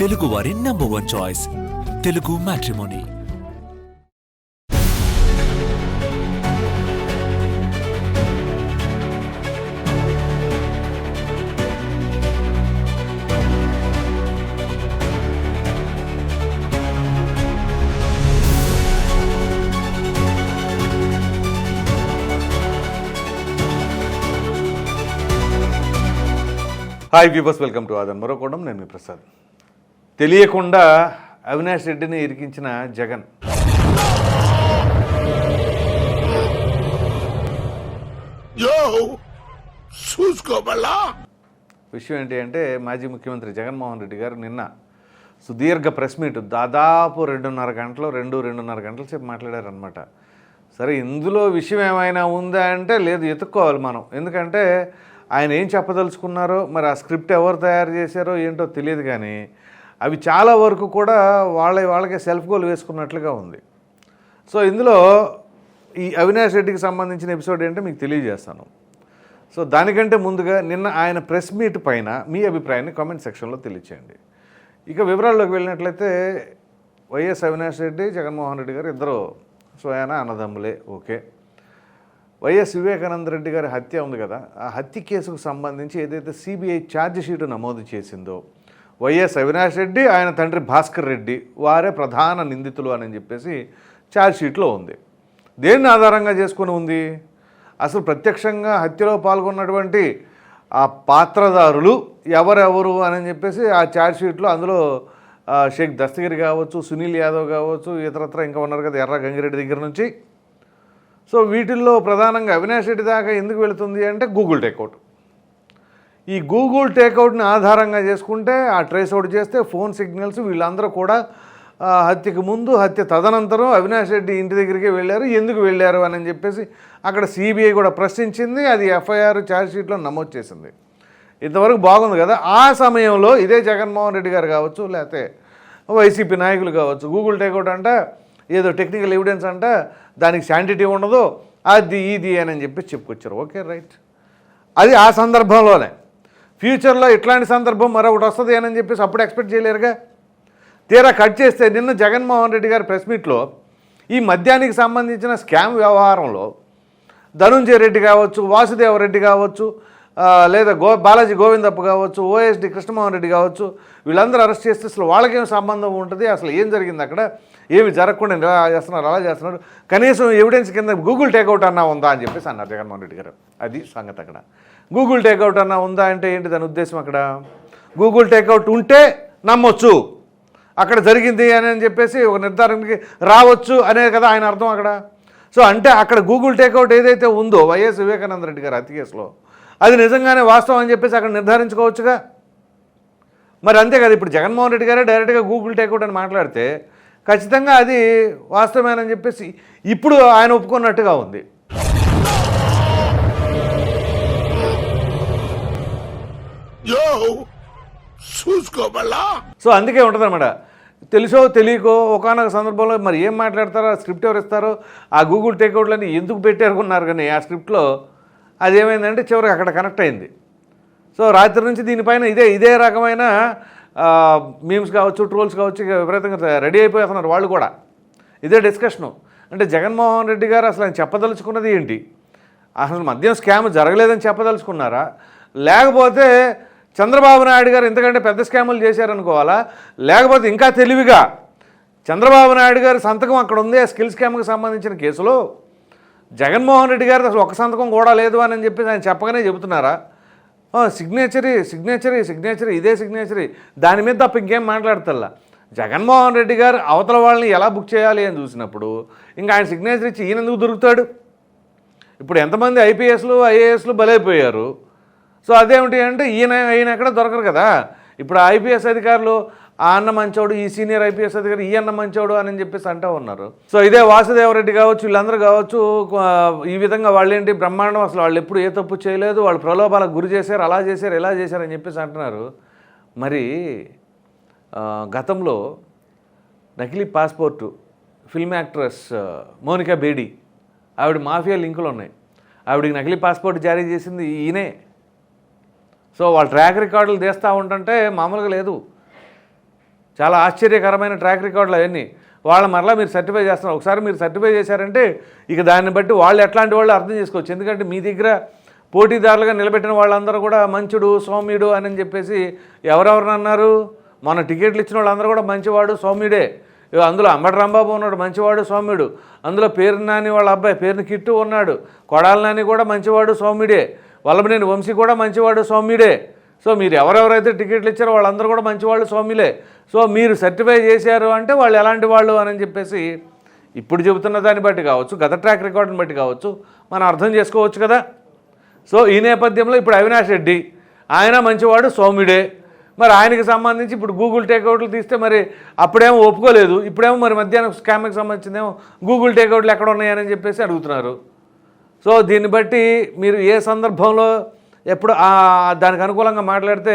తెలుగు వారి number one choice Telugu matrimony hi viewers welcome to Aadhan మరో కోణం నేను మీ ప్రసాద్ తెలియకుండా అవినాష్ రెడ్డిని ఇరికించిన జగన్. యో చూసుకోబల్లా విషయం ఏంటి అంటే మాజీ ముఖ్యమంత్రి జగన్మోహన్ రెడ్డి గారు నిన్న సుదీర్ఘ ప్రెస్ మీట్ దాదాపు రెండున్నర గంటలు రెండు రెండున్నర గంటల సేపు మాట్లాడారనమాట సరే ఇందులో విషయం ఏమైనా ఉందా అంటే లేదు ఎత్తుక్కోవాలి మనం. ఎందుకంటే ఆయన ఏం చెప్పదలుచుకున్నారో మరి ఆ స్క్రిప్ట్ ఎవరు తయారు చేశారో ఏంటో తెలియదు కానీ అవి చాలా వరకు కూడా వాళ్ళ వాళ్ళకే సెల్ఫ్ గోల్ వేసుకున్నట్లుగా ఉంది. సో ఇందులో ఈ అవినాష్ రెడ్డికి సంబంధించిన ఎపిసోడ్ ఏంటో మీకు తెలియజేస్తాను. సో దానికంటే ముందుగా నిన్న ఆయన ప్రెస్ మీట్ పైన మీ అభిప్రాయాన్ని కామెంట్ సెక్షన్లో తెలియచేయండి. ఇక వివరాల్లోకి వెళ్ళినట్లయితే వైఎస్ అవినాష్ రెడ్డి జగన్మోహన్ రెడ్డి గారు ఇద్దరు స్వయాన అన్నదమ్ములే okay. Y S Vivekananda Reddy గారి హత్య ఉంది కదా. ఆ హత్య కేసుకు సంబంధించి ఏదైతే సిబిఐ ఛార్జ్ షీటు నమోదు చేసిందో వైఎస్ అవినాష్ రెడ్డి ఆయన తండ్రి భాస్కర్ రెడ్డి వారే ప్రధాన నిందితులు అని చెప్పేసి ఛార్జ్షీట్లో ఉంది. దేన్ని ఆధారంగా చేసుకొని ఉంది? అసలు ప్రత్యక్షంగా హత్యలో పాల్గొన్నటువంటి ఆ పాత్రదారులు ఎవరెవరు అని చెప్పేసి ఆ ఛార్జ్షీట్లో అందులో షేక్ దస్తగిరి కావచ్చు సునీల్ యాదవ్ కావచ్చు ఇతరత్ర ఇంకా ఉన్నారు కదా ఎర్ర గంగిరెడ్డి దగ్గర నుంచి. సో వీటిల్లో ప్రధానంగా అవినాష్ రెడ్డి దాకా ఎందుకు వెళుతుంది అంటే గూగుల్ టేక్అవుట్ ఈ గూగుల్ టేక్అవుట్ని ఆధారంగా చేసుకుంటే ఆ ట్రేస్ అవుట్ చేస్తే ఫోన్ సిగ్నల్స్ వీళ్ళందరూ కూడా హత్యకు ముందు హత్య తదనంతరం అవినాష్ రెడ్డి ఇంటి దగ్గరికి వెళ్ళారు. ఎందుకు వెళ్ళారు అని చెప్పేసి అక్కడ సిబిఐ కూడా ప్రశ్నించింది. అది ఎఫ్ఐఆర్ ఛార్జ్షీట్లో నమోదు చేసింది. ఇంతవరకు బాగుంది కదా. ఆ సమయంలో ఇదే జగన్మోహన్ రెడ్డి గారు కావచ్చు లేకపోతే వైసీపీ నాయకులు కావచ్చు గూగుల్ టేక్అవుట్ అంట ఏదో టెక్నికల్ ఎవిడెన్స్ అంట దానికి శాంటిటీ ఉండదు అది ఇది అని చెప్పి చెప్పుకొచ్చారు. ఓకే రైట్ అది ఆ సందర్భంలోనే. ఫ్యూచర్లో ఇట్లాంటి సందర్భం మరొకటి వస్తుంది అని చెప్పేసి అప్పుడు ఎక్స్పెక్ట్ చేయలేరుగా. తీరా కట్ చేస్తే నిన్న జగన్మోహన్ రెడ్డి గారి ప్రెస్ మీట్లో ఈ మద్యానికి సంబంధించిన స్కామ్ వ్యవహారంలో ధనుంజయ రెడ్డి కావచ్చు వాసుదేవరెడ్డి కావచ్చు లేదా గో బాలాజీ గోవిందప్ప కావచ్చు ఓఎస్డి కృష్ణమోహన్ రెడ్డి కావచ్చు వీళ్ళందరూ అరెస్ట్ చేస్తే అసలు వాళ్ళకేం సంబంధం ఉంటుంది అసలు ఏం జరిగింది అక్కడ? ఏమి జరగకుండా ఇలా చేస్తున్నారు అలా చేస్తున్నారు. కనీసం ఎవిడెన్స్ కింద గూగుల్ టేక్అవుట్ అన్నా ఉందా అని చెప్పేసి అన్నారు జగన్మోహన్ రెడ్డి గారు. అది సంగతి అక్కడ. గూగుల్ టేక్అవుట్ అన్నా ఉందా అంటే ఏంటి దాని ఉద్దేశం అక్కడ? గూగుల్ టేక్అవుట్ ఉంటే నమ్మొచ్చు. అక్కడ జరిగింది అని అని చెప్పేసి ఒక నిర్ధారణకి రావచ్చు అనే కదా ఆయన అర్థం అక్కడ. సో అంటే అక్కడ గూగుల్ టేక్అవుట్ ఏదైతే ఉందో వైఎస్ వివేకానంద రెడ్డి గారు హత్య కేసులో అది నిజంగానే వాస్తవం అని చెప్పేసి అక్కడ నిర్ధారించుకోవచ్చుగా? మరి అంతే కదా ఇప్పుడు జగన్మోహన్ రెడ్డి గారే డైరెక్ట్గా గూగుల్ టేక్అవుట్ అని మాట్లాడితే ఖచ్చితంగా అది వాస్తవమేనని చెప్పేసి ఇప్పుడు ఆయన ఒప్పుకున్నట్టుగా ఉంది. సో అందుకే ఉంటుంది అనమాట తెలుసో తెలియకో ఒకనొక సందర్భంలో మరి ఏం మాట్లాడతారో ఆ స్క్రిప్ట్ ఎవరు ఇస్తారో ఆ గూగుల్ టేక్అవుట్లని ఎందుకు పెట్టారుకున్నారు కానీ ఆ స్క్రిప్ట్లో అదేమైందంటే చివరికి అక్కడ కనెక్ట్ అయింది. సో రాత్రి నుంచి దీనిపైన ఇదే ఇదే రకమైన మీమ్స్ కావచ్చు ట్రోల్స్ కావచ్చు విపరీతంగా రెడీ అయిపోతున్నారు వాళ్ళు కూడా. ఇదే డిస్కషను అంటే జగన్మోహన్ రెడ్డి గారు అసలు ఆయన చెప్పదలుచుకున్నది ఏంటి? అసలు మద్యం స్కామ్ జరగలేదని చెప్పదలుచుకున్నారా? లేకపోతే చంద్రబాబు నాయుడు గారు ఎందుకంటే పెద్ద స్కాములు చేశారనుకోవాలా? లేకపోతే ఇంకా తెలివిగా చంద్రబాబు నాయుడు గారి సంతకం అక్కడ ఉంది ఆ స్కిల్ స్కామ్కి సంబంధించిన కేసులో? జగన్మోహన్ రెడ్డి గారు అసలు ఒక సంతకం కూడా లేదు అని చెప్పి ఆయన చెప్పగానే చెబుతున్నారా? సిగ్నేచరీ సిగ్నేచరీ సిగ్నేచరీ ఇదే సిగ్నేచరీ దాని మీద తప్ప ఇంకేం మాట్లాడతల్లా? జగన్మోహన్ రెడ్డి గారు అవతల వాళ్ళని ఎలా బుక్ చేయాలి అని చూసినప్పుడు ఇంకా ఆయన సిగ్నేచర్ ఇచ్చి ఈయన ఎందుకు దొరుకుతాడు? ఇప్పుడు ఎంతమంది ఐపీఎస్లు ఐఏఎస్లు బలైపోయారు. సో అదేమిటి అంటే ఈయన ఈయన ఎక్కడ దొరకరు కదా? ఇప్పుడు ఐపీఎస్ అధికారులు ఆ అన్న మంచోడు ఈ సీనియర్ ఐపీఎస్ అధికారి ఈ అన్న మంచోడు అని చెప్పేసి అంటూ ఉన్నారు. సో ఇదే వాసుదేవరెడ్డి కావచ్చు వీళ్ళందరూ కావచ్చు ఈ విధంగా వాళ్ళేంటి బ్రహ్మాండం అసలు వాళ్ళు ఎప్పుడు ఏ తప్పు చేయలేదు వాళ్ళు ప్రలోభాలకు గురి చేశారు అలా చేశారు ఇలా చేశారు అని చెప్పేసి అంటున్నారు. మరి గతంలో నకిలీ passport film actress Monica Bedi ఆవిడ మాఫియా లింకులు ఉన్నాయి. ఆవిడకి నకిలీ పాస్పోర్ట్ జారీ చేసింది ఈయనే. సో వాళ్ళ ట్రాక్ రికార్డులు తీస్తూ ఉంటుంటే మామూలుగా లేదు. చాలా ఆశ్చర్యకరమైన ట్రాక్ రికార్డులు అవన్నీ. వాళ్ళ మరలా మీరు సర్టిఫై చేస్తున్నారు. ఒకసారి మీరు సర్టిఫై చేశారంటే ఇక దాన్ని బట్టి వాళ్ళు ఎట్లాంటి వాళ్ళు అర్థం చేసుకోవచ్చు. ఎందుకంటే మీ దగ్గర పోటీదారులుగా నిలబెట్టిన వాళ్ళందరూ కూడా మంచుడు సౌమ్యుడు అని చెప్పేసి ఎవరెవరిని అన్నారు? మన టికెట్లు ఇచ్చిన వాళ్ళందరూ కూడా మంచివాడు సౌమ్యుడే. అందులో అంబటి రాంబాబు ఉన్నాడు మంచివాడు సౌమ్యుడు. అందులో పేరు నాని వాళ్ళ అబ్బాయి పేరుని కిట్టు ఉన్నాడు. కొడాల నాని కూడా మంచివాడు సౌమ్యుడే. వల్లభనేని వంశీ కూడా మంచివాడు సౌమ్యుడే. సో మీరు ఎవరెవరైతే టికెట్లు ఇచ్చారో వాళ్ళందరూ కూడా మంచివాళ్ళు స్వామిలే. సో మీరు సర్టిఫై చేశారు అంటే వాళ్ళు ఎలాంటి వాళ్ళు అని చెప్పేసి ఇప్పుడు చెబుతున్న దాన్ని బట్టి కావచ్చు గత ట్రాక్ రికార్డుని బట్టి కావచ్చు మనం అర్థం చేసుకోవచ్చు కదా. సో ఈ నేపథ్యంలో ఇప్పుడు అవినాష్ రెడ్డి ఆయన మంచివాడు సౌమ్యుడే. మరి ఆయనకి సంబంధించి ఇప్పుడు గూగుల్ టేక్అవుట్లు తీస్తే మరి అప్పుడేమో ఒప్పుకోలేదు ఇప్పుడేమో మరి మధ్యాహ్నం స్కామ్కి సంబంధించిందేమో గూగుల్ టేక్అవుట్లు ఎక్కడ ఉన్నాయని చెప్పేసి అడుగుతున్నారు. సో దీన్ని బట్టి మీరు ఏ సందర్భంలో ఎప్పుడు దానికి అనుకూలంగా మాట్లాడితే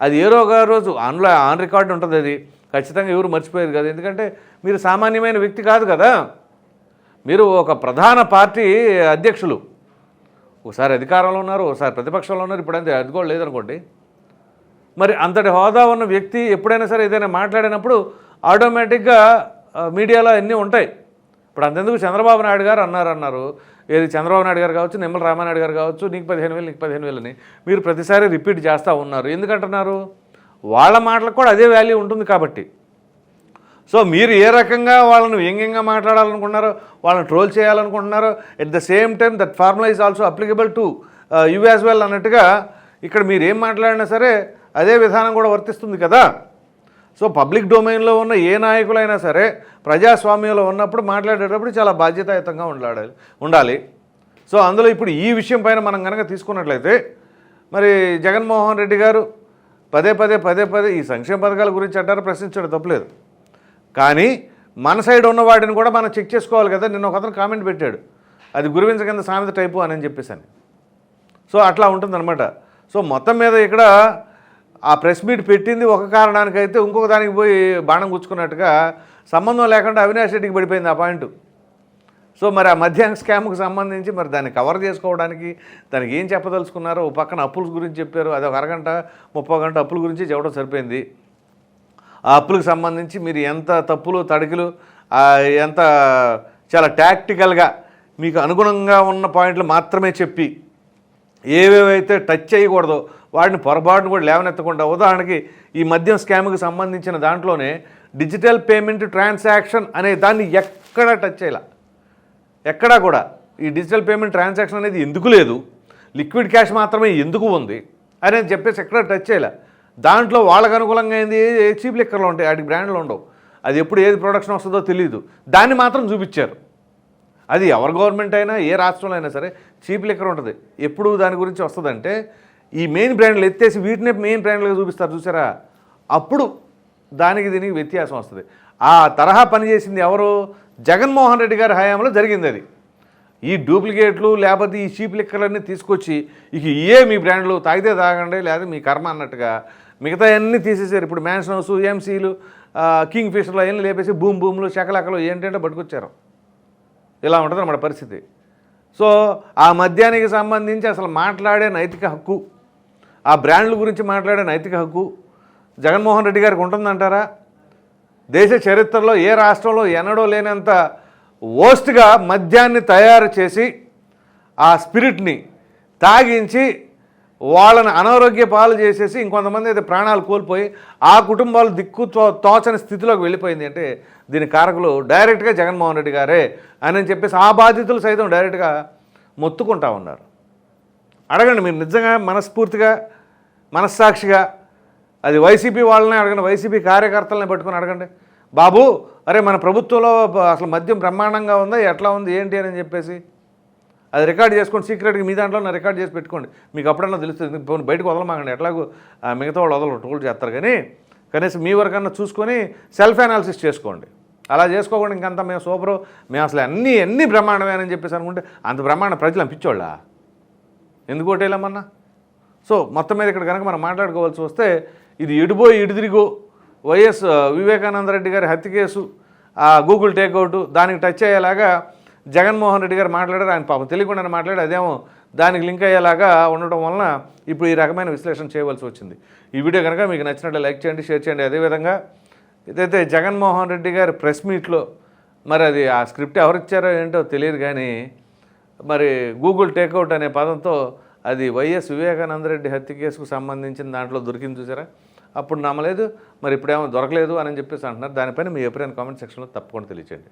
అది ఏదో ఒక రోజు? ఆన్లో ఆన్ రికార్డు ఉంటుంది అది. ఖచ్చితంగా ఎవరు మర్చిపోయేది కదా. ఎందుకంటే మీరు సామాన్యమైన వ్యక్తి కాదు కదా. మీరు ఒక ప్రధాన పార్టీ అధ్యక్షులు. ఒకసారి అధికారంలో ఉన్నారు ఒకసారి ప్రతిపక్షంలో ఉన్నారు. ఇప్పుడంతే అది కూడా లేదనుకోండి. మరి అంతటి హోదా ఉన్న వ్యక్తి ఎప్పుడైనా సరే ఏదైనా మాట్లాడినప్పుడు ఆటోమేటిక్గా మీడియాలో అన్నీ ఉంటాయి. ఇప్పుడు అంతెందుకు చంద్రబాబు నాయుడు గారు అన్నారు అన్నారు ఏది చంద్రబాబు నాయుడు గారు కావచ్చు నిమ్మల రామానాయుడు గారు కావచ్చు నీకు పదిహేను వేలు నీకు పదిహేను వేలు అని మీరు ప్రతిసారి రిపీట్ చేస్తూ ఉన్నారు. ఎందుకంటున్నారు? వాళ్ళ మాటలకు కూడా అదే వాల్యూ ఉంటుంది కాబట్టి. సో మీరు ఏ రకంగా వాళ్ళని వ్యంగ్యంగా మాట్లాడాలనుకుంటున్నారో వాళ్ళని ట్రోల్ చేయాలనుకుంటున్నారో at the same time that formula is also applicable to you as well అన్నట్టుగా ఇక్కడ మీరు ఏం మాట్లాడినా సరే అదే విధానం కూడా వర్తిస్తుంది కదా? సో పబ్లిక్ డొమైన్లో ఉన్న ఏ నాయకులైనా సరే ప్రజాస్వామ్యంలో ఉన్నప్పుడు మాట్లాడేటప్పుడు చాలా బాధ్యతాయుతంగా ఉండాలి ఉండాలి. సో అందులో ఇప్పుడు ఈ విషయం పైన మనం కనుక తీసుకున్నట్లయితే మరి జగన్మోహన్ రెడ్డి గారు పదే పదే పదే పదే ఈ సంక్షేమ పథకాల గురించి అంటారు ప్రశ్నించడం తప్పలేదు. కానీ మన సైడ్ ఉన్న వాటిని కూడా మనం చెక్ చేసుకోవాలి కదా నిన్న ఒకతను కామెంట్ పెట్టాడు. అది గురువించ కింద సామెత టైపు అని చెప్పేసాను సో అట్లా ఉంటుందన్నమాట. సో మొత్తం మీద ఇక్కడ ఆ ప్రెస్ మీట్ పెట్టింది ఒక కారణానికైతే ఇంకొక దానికి పోయి బాణం గుచ్చుకున్నట్టుగా సంబంధం లేకుండా అవినాష్ రెడ్డికి పడిపోయింది ఆ పాయింట్. సో మరి ఆ మధ్యాహ్న స్కామ్కి సంబంధించి మరి దాన్ని కవర్ చేసుకోవడానికి దానికి ఏం చెప్పదలుచుకున్నారో ఓ పక్కన అప్పుల గురించి చెప్పారు. అది ఒక అరగంట ముప్పై గంట అప్పుల గురించి చెప్పడం సరిపోయింది. ఆ అప్పులకు సంబంధించి మీరు ఎంత తప్పులు తడికిలు ఎంత చాలా టాక్టికల్గా మీకు అనుగుణంగా ఉన్న పాయింట్లు మాత్రమే చెప్పి ఏవేవైతే టచ్ చేయకూడదో వాటిని పొరపాటును కూడా లేవనెత్తకుండా. ఉదాహరణకి ఈ మద్యం స్కామ్కి సంబంధించిన దాంట్లోనే డిజిటల్ పేమెంట్ ట్రాన్సాక్షన్ అనే దాన్ని ఎక్కడా టచ్ చేయాల. ఎక్కడా కూడా. ఈ డిజిటల్ పేమెంట్ ట్రాన్సాక్షన్ అనేది ఎందుకు లేదు? లిక్విడ్ క్యాష్ మాత్రమే ఎందుకు ఉంది? అనేది చెప్పేసి ఎక్కడ టచ్ చేయలే. దాంట్లో వాళ్ళకు అనుకూలంగా ఏంది? ఏ చీప్ లిక్కర్లు ఉంటాయి. వాటి బ్రాండ్లు ఉండవు. అది ఎప్పుడు ఏది ప్రొడక్షన్ వస్తుందో తెలియదు దాన్ని మాత్రం చూపించారు. అది ఎవరి గవర్నమెంట్ అయినా ఏ రాష్ట్రంలో అయినా సరే చీప్ లిక్కర్ ఉంటుంది. ఎప్పుడు దాని గురించి వస్తుందంటే ఈ మెయిన్ బ్రాండ్లు ఎత్తేసి వీటినే మెయిన్ బ్రాండ్లుగా చూపిస్తారు చూసారా? అప్పుడు దానికి దీనికి వ్యత్యాసం వస్తుంది. ఆ తరహా పనిచేసింది ఎవరు? జగన్మోహన్ రెడ్డి గారి హయాంలో జరిగింది అది. ఈ డూప్లికేట్లు లేకపోతే ఈ చీప్ లిక్కర్లన్నీ తీసుకొచ్చి ఇక ఇయే మీ బ్రాండ్లు తాగితే తాగండి లేదా మీ కర్మ అన్నట్టుగా మిగతా అన్నీ తీసేసారు. ఇప్పుడు మ్యాన్షన్ హౌస్ ఎంసీలు కింగ్ ఫిషర్లు అవన్నీ లేపేసి భూమి భూములు శకలకలు ఏంటంటే పట్టుకొచ్చారు ఇలా ఉంటుంది మన పరిస్థితి. సో ఆ మద్యానికి సంబంధించి అసలు మాట్లాడే నైతిక హక్కు ఆ బ్రాండ్ల గురించి మాట్లాడే నైతిక హక్కు జగన్మోహన్ రెడ్డి గారికి ఉంటుందంటారా? దేశ చరిత్రలో ఏ రాష్ట్రంలో ఎన్నడో లేనంత ఓస్ట్గా మద్యాన్ని తయారు చేసి ఆ స్పిరిట్ని తాగించి వాళ్ళని అనారోగ్య పాలు చేసేసి ఇంకొంతమంది అయితే ప్రాణాలు కోల్పోయి ఆ కుటుంబాలు దిక్కు తోచని స్థితిలోకి వెళ్ళిపోయింది అంటే దీని కారకులు డైరెక్ట్గా జగన్మోహన్ రెడ్డి గారే అని చెప్పేసి ఆ బాధితులు సైతం డైరెక్ట్గా మొత్తుకుంటా ఉన్నారు. అడగండి మీరు నిజంగా మనస్ఫూర్తిగా మనస్సాక్షిగా. అది వైసీపీ వాళ్ళని అడగండి వైసీపీ కార్యకర్తలనే పట్టుకొని అడగండి. బాబు అరే మన ప్రభుత్వంలో అసలు మద్యం బ్రహ్మాండంగా ఉందా ఎట్లా ఉంది ఏంటి అని చెప్పేసి. అది రికార్డ్ చేసుకోండి సీక్రెట్గా మీ దాంట్లో నా రికార్డ్ చేసి పెట్టుకోండి. మీకు అప్పుడన్నా తెలుస్తుంది బయటకు వదలమాగండి ఎట్లాగో మిగతా వాళ్ళు వదలరు టోల్ చేస్తారు. కానీ కనీసం మీ వరకన్నా చూసుకొని సెల్ఫ్ అనాలిసిస్ చేసుకోండి. అలా చేసుకోకుండా ఇంకంతా మేము సూపరు మేము అసలు అన్నీ అన్ని బ్రహ్మాండమేనని చెప్పేసి అనుకుంటే అంత బ్రహ్మాండ ప్రజలు అనిపించోళ్ళా ఎందుకు ఓటేలేమన్నా సో మొత్తం మీద ఇక్కడ కనుక మనం మాట్లాడుకోవాల్సి వస్తే ఇది ఎడిపోయి ఇడిదిరిగో వైఎస్ వివేకానంద రెడ్డి గారి హత్య కేసు ఆ గూగుల్ టేక్అవుట్ దానికి టచ్ అయ్యేలాగా జగన్మోహన్ రెడ్డి గారు మాట్లాడారు. ఆయన పాపం తెలియకుండా మాట్లాడి అదేమో దానికి లింక్ అయ్యేలాగా ఉండటం వలన ఇప్పుడు ఈ రకమైన విశ్లేషణ చేయవలసి వచ్చింది. ఈ వీడియో కనుక మీకు నచ్చినట్లు లైక్ చేయండి షేర్ చేయండి. అదేవిధంగా ఇదైతే జగన్మోహన్ రెడ్డి గారి ప్రెస్ మీట్లో మరి అది ఆ స్క్రిప్ట్ ఎవరిచ్చారో ఏంటో తెలియదు కానీ మరి గూగుల్ టేక్అవుట్ అనే పదంతో అది వైఎస్ వివేకానంద రెడ్డి హత్య కేసుకు సంబంధించిన దాంట్లో దొరికింది చూసారా? అప్పుడు నమ్మలేదు మరి ఇప్పుడేమో దొరకలేదు అని చెప్పేసి అంటున్నారు. దానిపైన మీ ఎప్పుడైనా కామెంట్ సెక్షన్లో తప్పకుండా తెలియచేయండి.